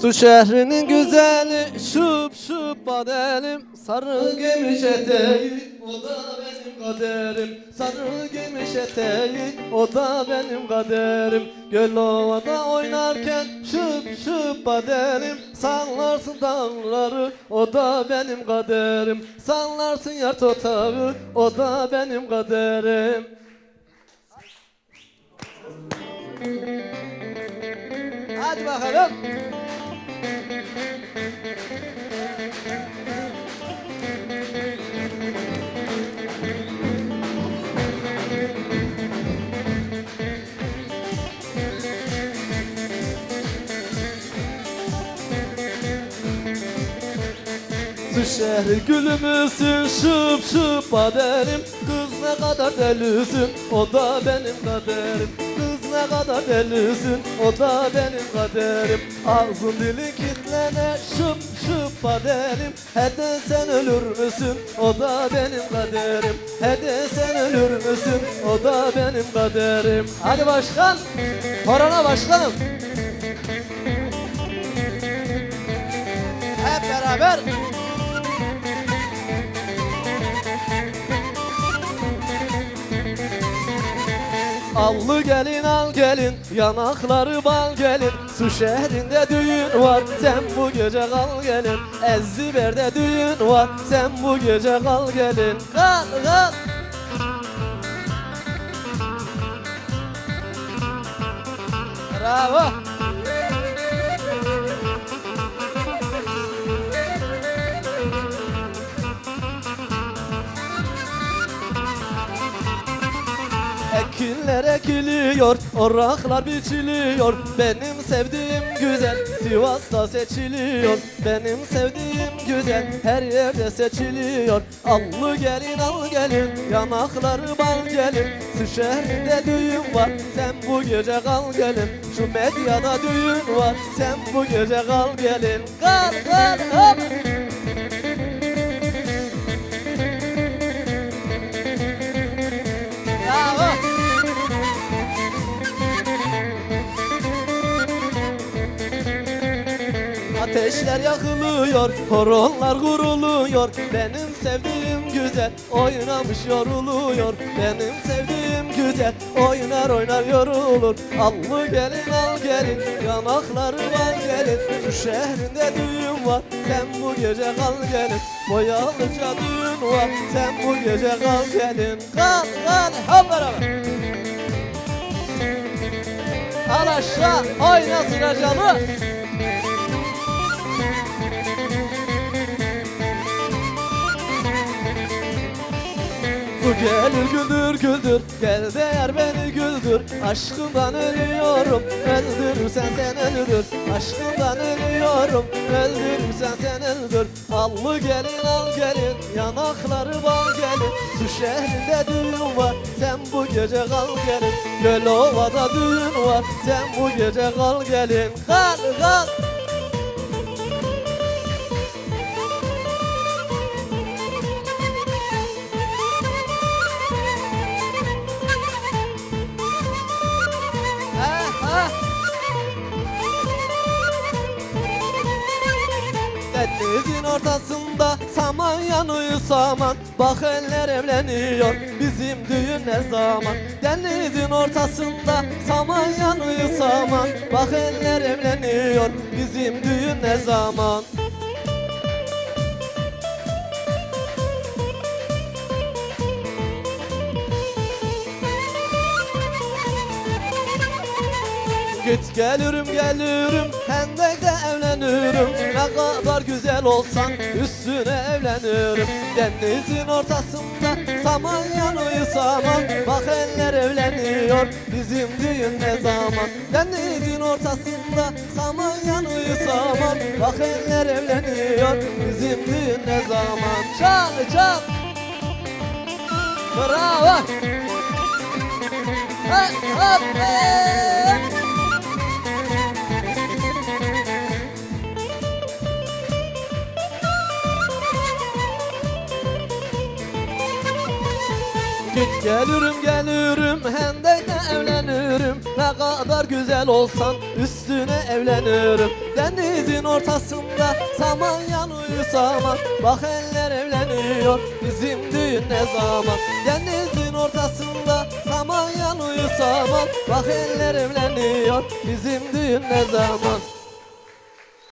Su şehrinin güzeli şıp şıp badelim Sarı gümüş eteği o da benim kaderim. Sarı gümüş eteği o da benim kaderim. Göl ovada oynarken şıp şıp badelim Sallarsın dağları o da benim kaderim. Sallarsın yar totağı o da benim kaderim. Hadi bakalım. Su şehri gülümüzsün şıp şıp baderim Kız ne kadar delisin o da benim kaderim. Kız ne kadar delisin o da benim kaderim. Ağzın dili kitlene şıp şıp baderim Hede sen ölür müsün o da benim kaderim. Hede sen ölür müsün o da benim kaderim. Hadi başkan Korona başkanım. Hep beraber Allı gelin al gelin yanakları bal gelin. Su şehrinde düğün var sen bu gece kal gelin. Ezziber'de düğün var sen bu gece kal gelin. Kal kal. Bravo Ekinler ekiliyor, oraklar biçiliyor. Benim sevdiğim güzel Sivas'ta seçiliyor. Benim sevdiğim güzel her yerde seçiliyor. Allı gelin al gelin, yanakları bal gelin. Su şehrinde düğün var, sen bu gece kal gelin. Şu medyada düğün var, sen bu gece kal gelin. Kal kal hop Ateşler yakılıyor, horonlar kuruluyor. Benim sevdiğim güzel oynamış yoruluyor. Benim sevdiğim güzel oynar oynar yorulur. Allı gelin al gelin, yanakları var gelin. Şu şehrinde düğün var, sen bu gece kal gelin. Boyalıca düğün var, sen bu gece kal gelin. Kal kal hep beraber. Al aşağı, oyna sıracalı Gelir güldür güldür Gel de yar beni güldür. Aşkından ölüyorum Öldürürsen sen öldür. Aşkından ölüyorum Öldürürsen sen öldür. Allı gelin al gelin Yanakları bal gelin. Su şehrinde düğün var Sen bu gece kal gelin. Göl ovada düğün var Sen bu gece kal gelin. Kal kal ortasında saman yanıyor saman. Bak eller evleniyor bizim düğün ne zaman. Denizin ortasında saman yanıyor saman. Bak eller evleniyor bizim düğün ne zaman Git gelirim gelirim Hendek'te evlenirim. Ne kadar güzel olsan üstüne evlenirim. Denizin ortasında saman yanıyor saman Bak eller evleniyor bizim düğün ne zaman? Denizin ortasında saman yanıyor saman Bak eller evleniyor bizim düğün ne zaman? Çal çal. Bravo. Hop hop hey. Gelirim gelirim Hendek'te evlenirim. Ne kadar güzel olsan üstüne evlenirim. Denizin ortasında samanyan uyusaman Bak eller evleniyor bizim düğün ne zaman? Denizin ortasında samanyan uyusaman Bak eller evleniyor bizim düğün ne zaman